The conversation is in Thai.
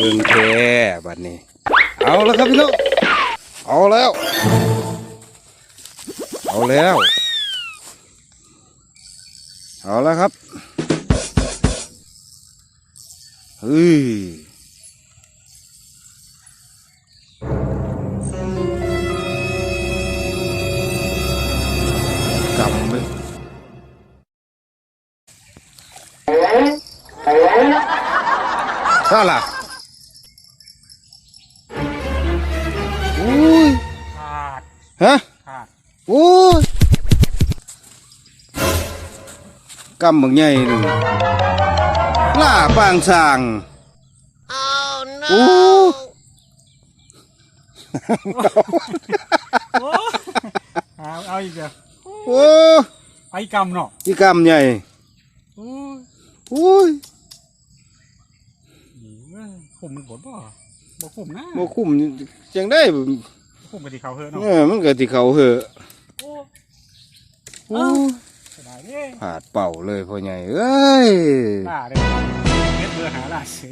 เบิ่งแท้บัดนี้ เอาแล้วครับพี่น้องเอาแล้ว เอาแล้ว เอาแล้วครับเฮ้ยกำลยถ้าล่ะ อุ้ยขาดฮะขาดโอ้ยกำบักใหญ่หนึ่งล่าปางสางโอ้โอ้เอาเอาอีกเดี๋ยวโอ้ไอ้กำเนาะที่กำใหญ่โอ้ยโอ้ยเว้ยคุมมันปวดบ่ บ่คุมนะบ่คุ้มจังได้บ่คุมไปที่เขาเถอะเนาะเออมันก็ที่เขาเหอะโอ้โอ้เสียดายเด้ผาดเป่าเลยพ่อใหญ่เอ้ยล่าเด้เม็ดเบอร์หาล่าสิ